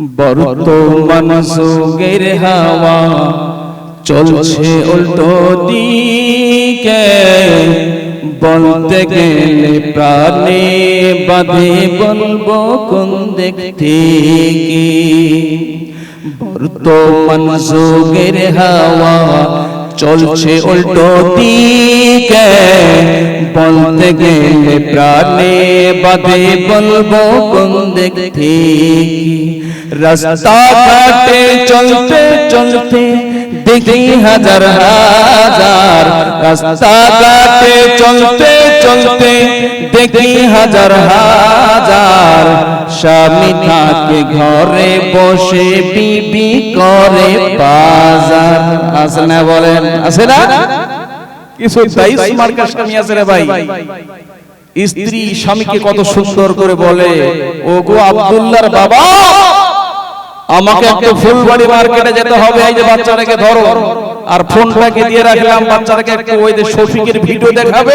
বর্তমান যুগের হাওয়া চলছে উল্টো দিকে। বলতে গেলে প্রাণে বাঁধে বলব কোন দেখতে বরতো বর্তমান যুগের হাওয়া চলছে উল্টো দিকে। বলতে গেলে প্রাণে বাঁধে বলব কোন দিক রাস্তা ঘাটে চলতে চলতে দেখি হাজার হাজার। রাস্তা ঘাটে চলতে চলতে দেখি হাজার হাজার। স্বামী থাকে ঘরে বসে বিবি করে বাজার। আছে না বলেন আছে না? কিছু দাইস মার্কা স্বামী আছে রে ভাই। স্ত্রী স্বামীকে কত সুন্দর করে বলে ও গো আব্দুল্লাহর বাবা আমাকে একটু ফুলবাড়ি মার্কেটে যেতে হবে এই যে বাচ্চাটাকে ধরো। আর ফোনটাকে দিয়ে রাখলাম বাচ্চাটাকে একটু ওই যে শফিকের ভিডিও দেখাবে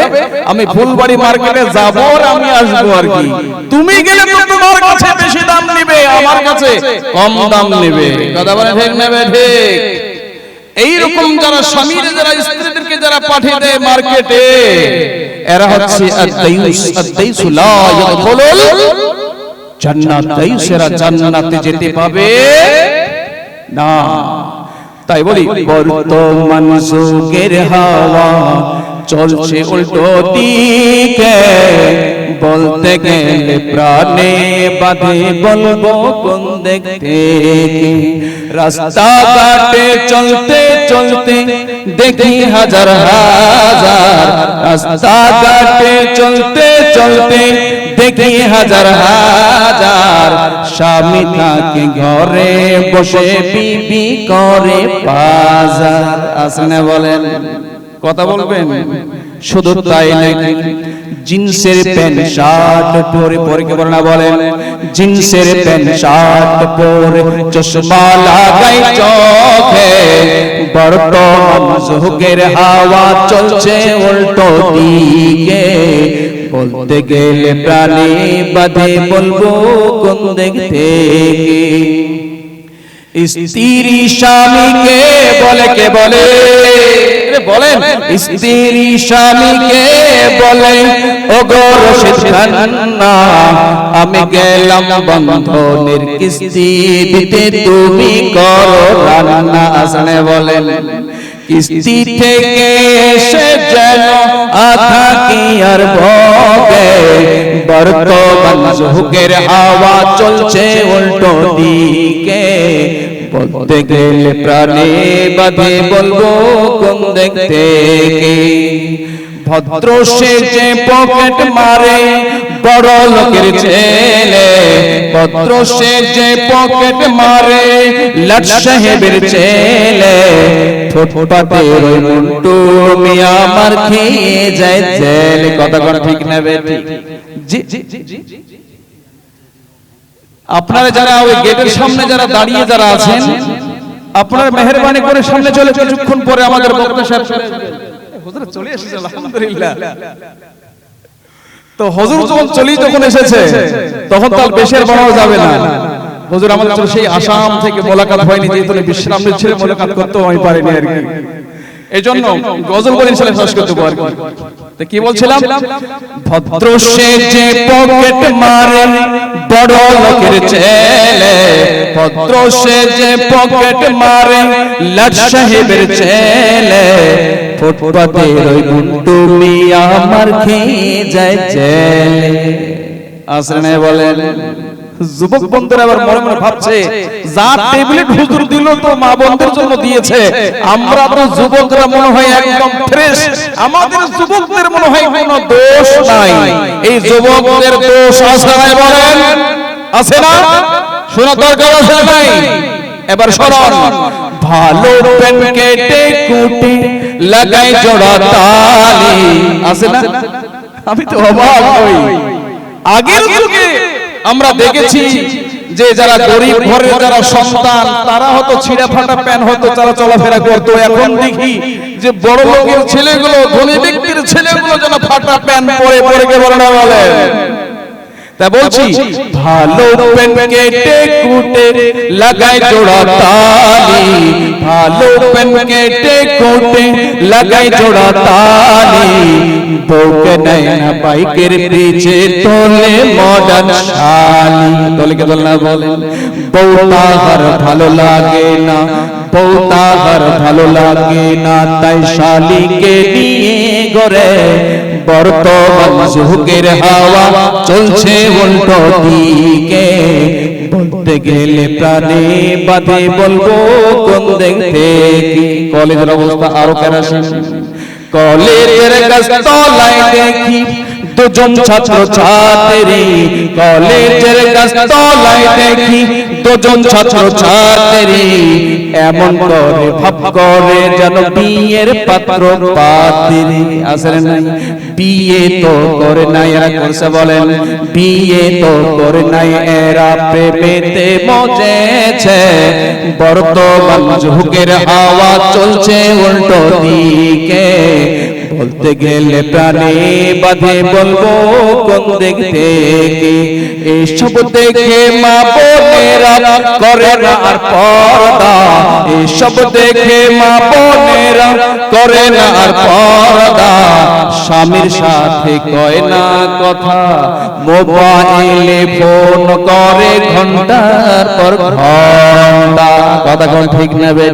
আমি ফুলবাড়ি মার্কেটে যাব আর আমি আসব আর কি। তুমি গেলে তো তোমার কাছে বেশি দাম নেবে আমার কাছে কম দাম নেবে। কথা বলে ঠিক নেবে ঠিক। এইরকম যারা স্বামীর যারা স্ত্রীদেরকে যারা পাঠিয়ে দেয় মার্কেটে এরা হচ্ছে আদাইস আদাইসুলা ইয়াদখুলুল জান্নাত দাইসেরা জান্নাতে যেতে পাবে। না। তাই বলি বর্তমান যুগের হাওয়া চলছে উল্টো দিকে। বলতে গেলে প্রাণে বাঁধে বলব কোন দেখতে রাস্তা ঘাটে চলতে চলতে দেখি হাজার হাজার। রাস্তা ঘাটে চলতে চলতে দেখি হাজার হাজার। স্বামী থাকে ঘরে বসে বিবি করে বাজার। আসনে বলেন? কথা বলবেন? শুধু তাই নাকি? জিন্সের প্যান্ট, শার্ট পরে পরে কে বলে না বলেন জিন্সের প্যান্ট, শার্ট পরে চশমা লাগাই চোখে। বর্তমান যুগের হাওয়া চলছে উল্টো দিকে। বলতে গেলে প্রাণে বাধে বলব কোন থেকে। স্ত্রী স্বামীকে বলে কে বলে? বলেন স্ত্রী স্বামীকে বলে ও গো আমি গেলাম বন্ধনের কিস্তি দিতে তুমি করো রান্না। আসনে বলেন কিস্তি থেকে এসে যেন আর ভোগে। বর্তমান যুগের হাওয়া চলছে উল্টো দিকে। বলতে গেলে প্রাণে বাধে বলব কোন দেখতে ভদ্র সে যে পকেট মারে, বড় লোকের ছেলে। ভদ্র সে যে পকেট মারে, লাট সাহেবের ছেলে। আপনারা যারা ওই গেটের সামনে যারা দাঁড়িয়ে যারা আছেন মেহরবানি করে সামনে চলে কিছুক্ষণ পরে আমাদের তো হুজুর যখন চলি যখন এসেছে, তখন তার বেশের বাড়াও যাবে না। হুজুর আমাদের তো সেই আসাম থেকে মোলাকাত হয়নি যেহেতু উনি বিশ্রাম নিচ্ছিলেন মোলাকাত করতেও আমি পারিনি আর কি। এই জন্য গজল বলে ইনশাআল্লাহ শেষ করতে পারব। তো কি বলছিলাম? ভদ্র সে যে পকেট মারে বড় লোকের ছেলে। ভদ্র সে যে পকেট মারে লাট সাহেবের ছেলে। ফুটপাতের ওই মুন্টু মিয়া আমার খেয়ে যায় জেলে। আসলে বলেন যুবক বন্ধুরা আবার মনে মনে ভাবছে যা টেবলেট হুজুর দিল তো মা বন্ধুর জন্য দিয়েছে। আমরা তো যুবকরা মনে হয় একদম ফ্রেশ আমাদের যুবকদের মনে হয় কোনো দোষ নাই। এই যুবকদের দোষ আছে নাই বলেন। আছে না? শোনা দরকার আছে নাই। এবার স্মরণ ভালো পেন কেটে কুটে লাগাই জোড়া তালি। আছে না? আমি তো অবাক হই। আগের যুগে আমরা দেখেছি যে যারা গরিব ঘরের যারা সন্তান তারা হয়তো ছিঁড়া ফাটা প্যান হয়তো তারা চলাফেরা করতো। এখন দেখি যে বড় লোকের ছেলেগুলো ধনী ব্যক্তির ছেলেগুলো যেন ফাটা প্যান পরে পরে কে বলে না বলে তা বলছি ভালো পেন কেটে কুটে লাগাই জোড়া তালি। ভালো পেন কেটে কুটে লাগাই জোড়া তালি। বউকে নেয় না, বাইকের পিছে তোলে মডার্ন তোলে কে তোলে না ভালো লাগে না ভালো লাগে না, তাই শালিকে নিয়ে গরে বর্তমান যুগের হাওয়া চলছে উল্টো দিকে। বলতে গেলে প্রাণে বাদে বলব কোন থেকে? কলেজের অবস্থা আরও কেরাসিন কলেজের গাছ তলায় দেখি। দুজন ছাত্র ছাত্রী, কলেজের গাছ তলায় দেখি দুজন ছাত্র ছাত্রী। এমন করে ভাব করে যেন বিয়ের পাত্র পাত্রী। আসলে নাই? বিয়ে তো করে নাই, এরা করছে বলেন। বিয়ে তো করে নাই, এরা প্রেমেতে মজেছে। বর্তমান হাওয়া চলছে উল্টো দিকে। বলতে গেলে প্রাণে বাঁধে বলব, কোন থেকে? এসব দেখে মা বোনেরা করে না আর পর্দা। এসব দেখে মা বোনেরা করে না আর পর্দা। স্বামীর সাথে কয় না কথা, মোবাইলে ফোন করে ঘণ্টার পর ঘণ্টা। কথা কোন ঠিক নেবে